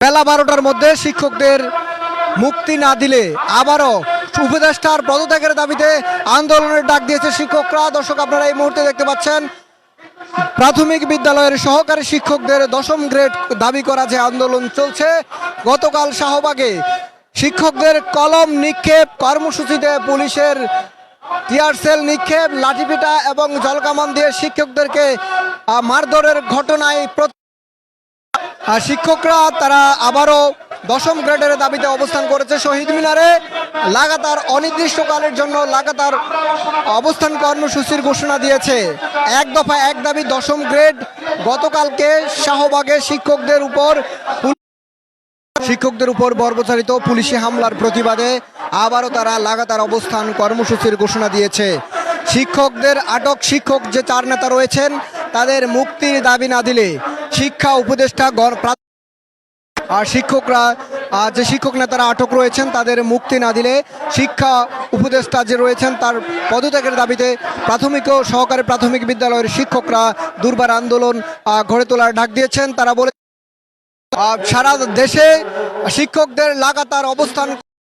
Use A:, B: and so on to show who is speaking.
A: বেলা বারোটার মধ্যে শিক্ষকদের মুক্তি না দিলে আবারও উপদেষ্টার পদত্যাগের দাবিতে আন্দোলনের ডাক দিয়েছে শিক্ষকরা। দর্শক, আপনারা এই মুহূর্তে দেখতে পাচ্ছেন, প্রাথমিক বিদ্যালয়ের সহকারী শিক্ষকদের দশম গ্রেড দাবি করা যে আন্দোলন চলছে। গতকাল শাহবাগে শিক্ষকদের কলম নিক্ষেপ কর্মসূচিতে পুলিশের টিয়ার সেল নিক্ষেপ, লাঠিপিটা এবং জলকামান দিয়ে শিক্ষকদেরকে মারধরের ঘটনায় শিক্ষকরা তারা আবারও দশম গ্রেডের দাবিতে অবস্থান করেছে শহীদ মিনারে। লাগাতার অনির্দিষ্টকালের জন্য লাগাতার অবস্থান কর্মসূচির ঘোষণা দিয়েছে। এক দফা এক দাবি, দশম গ্রেড। গতকালকে শাহবাগে শিক্ষকদের উপর শিক্ষকদের উপর বর্বচারিত পুলিশি হামলার প্রতিবাদে আবারও তারা লাগাতার অবস্থান কর্মসূচির ঘোষণা দিয়েছে। শিক্ষকদের আটক শিক্ষক যে চার নেতা রয়েছেন, তাদের মুক্তির দাবি না দিলে শিক্ষা উপদেষ্টা গণ- আর শিক্ষকরা আহ, যে শিক্ষক নেতারা আটক রয়েছেন তাদের মুক্তি না দিলে শিক্ষা উপদেষ্টা যে রয়েছেন তার পদত্যাগের দাবিতে প্রাথমিক ও সহকারী প্রাথমিক বিদ্যালয়ের শিক্ষকরা দুর্বার আন্দোলন গড়ে তোলার ডাক দিয়েছেন। তারা বলে সারা দেশে শিক্ষকদের লাগাতার অবস্থান